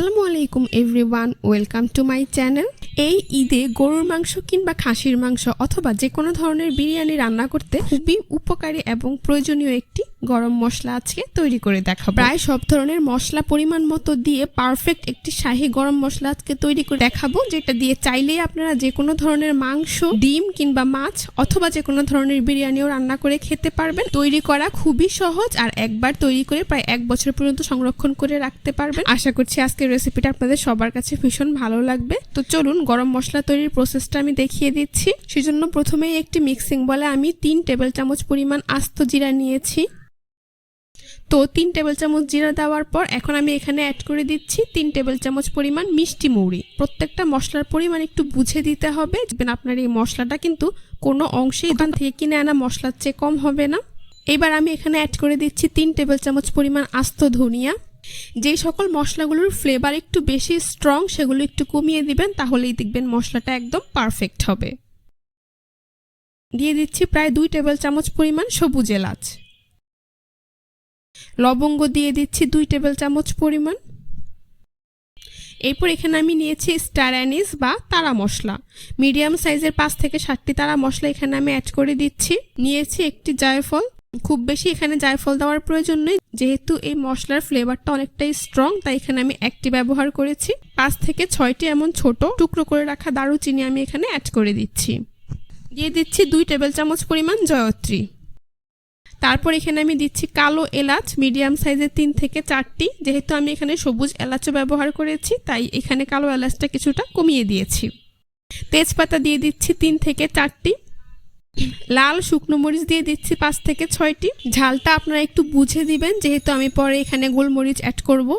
আসসালামু আলাইকুম everyone welcome to my channel এই ঈদে গরুর মাংস কিংবা খাসির মাংস অথবা যে কোনো ধরনের বিরিয়ানি রান্না করতে খুবই উপকারী এবং প্রয়োজনীয় একটি গরম মশলা আজকে তৈরি করে দেখাবো। প্রায় সব ধরনের মশলা পরিমাণ মতো দিয়ে পারফেক্ট একটি শাহী গরম মশলা আজকে তৈরি করে দেখাবো, যেটা দিয়ে চাইলেই আপনারা যে কোনো ধরনের মাংস, ডিম কিংবা মাছ অথবা যে কোনো ধরনের বিরিয়ানিও রান্না করে খেতে পারবেন। তৈরি করা খুবই সহজ আর একবার তৈরি করে প্রায় এক বছর পর্যন্ত সংরক্ষণ করে রাখতে পারবেন। আশা করছি আজকের রেসিপিটা আপনাদের সবার কাছে ভীষণ ভালো লাগবে। তো চলুন গরম মশলা তৈরির প্রসেসটা আমি দেখিয়ে দিচ্ছি। সেজন্য প্রথমেই একটি মিক্সিং বলে আমি তিন টেবিল চামচ পরিমাণ আস্ত জিরা নিয়েছি। তো তিন টেবিল চামচ জিরা দেওয়ার পর এখন আমি এখানে অ্যাড করে দিচ্ছি তিন টেবিল চামচ পরিমাণ মিষ্টি মৌরি প্রত্যেকটা মশলার পরিমাণ একটু বুঝে দিতে হবে। আপনার এই মশলাটা কিন্তু কোনো অংশে দোকান থেকে কিনে আনা মশলার চেয়ে কম হবে না। এবার আমি এখানে অ্যাড করে দিচ্ছি তিন টেবিল চামচ পরিমাণ আস্ত ধনিয়া। যেই সকল মশলাগুলোর ফ্লেভার একটু বেশি স্ট্রং সেগুলো একটু কমিয়ে দিবেন, তাহলেই দেখবেন মশলাটা একদম পারফেক্ট হবে। দিয়ে দিচ্ছি প্রায় দুই টেবিল চামচ পরিমাণ সবুজ এলাচ। লবঙ্গ দিয়ে দিচ্ছি দুই টেবিল চামচ পরিমাণ। এরপর এখানে আমি নিয়েছি স্টার অ্যানিস বা তারা মশলা। মিডিয়াম সাইজের পাঁচ থেকে ষাটটি তারা মশলা এখানে আমি অ্যাড করে দিচ্ছি। নিয়েছি একটি জায়ফল। খুব বেশি এখানে জায়ফল দেওয়ার প্রয়োজন নেই, যেহেতু এই মশলার ফ্লেভারটা অনেকটাই স্ট্রং তাই এখানে আমি একটি ব্যবহার করেছি। পাঁচ থেকে ছয়টি এমন ছোট টুকরো করে রাখা দারুচিনি আমি এখানে অ্যাড করে দিচ্ছি। দিয়ে দিচ্ছি দুই টেবিল চামচ পরিমাণ জয়ত্রী। তারপর এখানে আমি দিচ্ছি কালো এলাচ, মিডিয়াম সাইজের তিন থেকে চারটি। যেহেতু আমি এখানে সবুজ এলাচও ব্যবহার করেছি, তাই এখানে কালো এলাচটা কিছুটা কমিয়ে দিয়েছি। তেজপাতা দিয়ে দিচ্ছি তিন থেকে চারটি। লাল শুকনো মরিচ দিয়ে দিচ্ছি পাঁচ থেকে ছয়টি। ঝালটা আপনারা একটু বুঝে দিবেন, যেহেতু আমি পরে এখানে গোলমরিচ অ্যাড করব।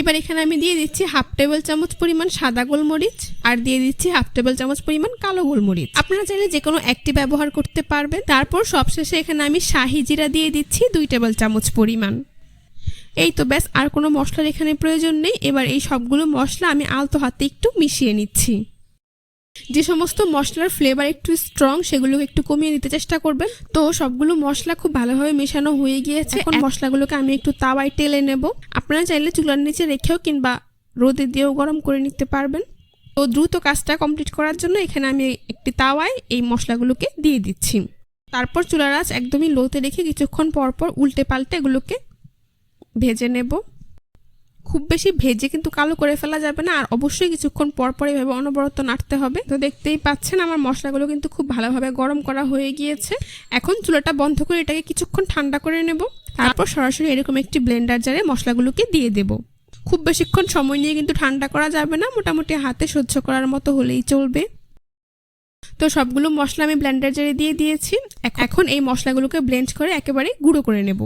এবার এখানে আমি দিয়ে দিচ্ছি হাফ টেবিল চামচ পরিমাণ সাদা গোলমরিচ আর দিয়ে দিচ্ছি হাফ টেবিল চামচ পরিমাণ কালো গোলমরিচ। আপনারা চাইলে যে কোনো একটি ব্যবহার করতে পারবেন। তারপর সবশেষে এখানে আমি শাহি জিরা দিয়ে দিচ্ছি দুই টেবিল চামচ পরিমাণ। এই তো ব্যাস, আর কোনো মশলার এখানে প্রয়োজন নেই। এবার এই সবগুলো মশলা আমি আলতো হাতে একটু মিশিয়ে নিচ্ছি। যে সমস্ত মশলার ফ্লেভার একটু স্ট্রং সেগুলোকে একটু কমিয়ে নিতে চেষ্টা করবেন। তো সবগুলো মশলা খুব ভালোভাবে মেশানো হয়ে গিয়েছে। এখন মশলাগুলোকে আমি একটু তাওয়ায় টেলে নেব। আপনারা চাইলে চুলার নিচে রেখেও কিংবা রোদে দিয়েও গরম করে নিতে পারবেন। তো দ্রুত কাজটা কমপ্লিট করার জন্য এখানে আমি একটি তাওয়ায় এই মশলাগুলোকে দিয়ে দিচ্ছি। তারপর চুলার আঁচ একদমই লোতে রেখে কিছুক্ষণ পর পর উল্টে পাল্টে এগুলোকে ভেজে নেব। খুব বেশি ভেজে কিন্তু কালো করে ফেলা যাবে না, আর অবশ্যই কিছুক্ষণ পর পর এভাবে অনবরত নাড়তে হবে। তো দেখতেই পাচ্ছেন আমার মশলাগুলো কিন্তু খুব ভালোভাবে গরম করা হয়ে গিয়েছে। এখন চুলাটা বন্ধ করে এটাকে কিছুক্ষণ ঠান্ডা করে নেব। তারপর সরাসরি এরকম একটি ব্লেন্ডার জারে মশলাগুলোকে দিয়ে দেব। খুব বেশিক্ষণ সময় নিয়ে কিন্তু ঠান্ডা করা যাবে না, মোটামুটি হাতে সহ্য করার মতো হলেই চলবে। তো সবগুলো মশলা আমি ব্লেন্ডার জারে দিয়ে দিয়েছি। এখন এই মশলাগুলোকে ব্লেন্ড করে একেবারে গুঁড়ো করে নেব।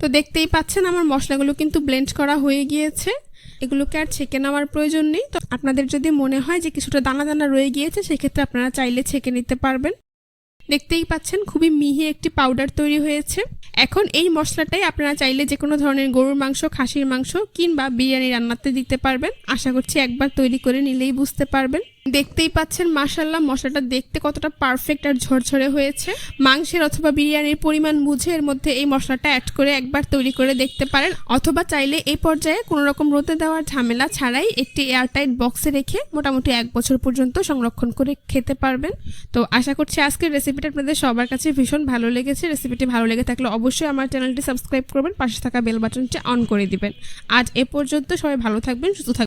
তো দেখতেই পাচ্ছেন আমার মশলাগুলো কিন্তু ব্লেন্ড করা হয়ে গিয়েছে। এগুলোকে আর ছেঁকে নেওয়ার প্রয়োজন নেই। তো আপনাদের যদি মনে হয় যে কিছুটা দানা দানা রয়ে গিয়েছে, সেক্ষেত্রে আপনারা চাইলে ছেঁকে নিতে পারবেন। দেখতেই পাচ্ছেন খুবই মিহি একটি পাউডার তৈরি হয়েছে। এখন এই মশলাটাই আপনারা চাইলে যে কোনো ধরনের গরুর মাংস, খাসির মাংস কিংবা বিরিয়ানি রান্নাতে দিতে পারবেন। আশা করছি একবার তৈরি করে নিলেই বুঝতে পারবেন। দেখতেই পাচ্ছেন মাসাল্লাহ মশলাটা দেখতে কতটা পারফেক্ট আর ঝরঝরে হয়েছে। মাংসের অথবা বিরিয়ানির পরিমাণ বুঝে এর মধ্যে এই মশলাটা অ্যাড করে একবার তৈরি করে দেখতে পারেন। অথবা চাইলে এই পর্যায়ে কোনো রকম রোদে দেওয়ার ঝামেলা ছাড়াই একটি এয়ারটাইট বক্সে রেখে মোটামুটি এক বছর পর্যন্ত সংরক্ষণ করে খেতে পারবেন। তো আশা করছি আজকের রেসিপিটা আপনাদের সবার কাছে ভীষণ ভালো লেগেছে। রেসিপিটি ভালো লেগে থাকলে অবশ্যই আমার চ্যানেলটি সাবস্ক্রাইব করবেন, পাশে থাকা বেল বাটনটি অন করে দিবেন। আজ এ পর্যন্ত সবাই ভালো থাকবেন, সুস্থ থাকবেন।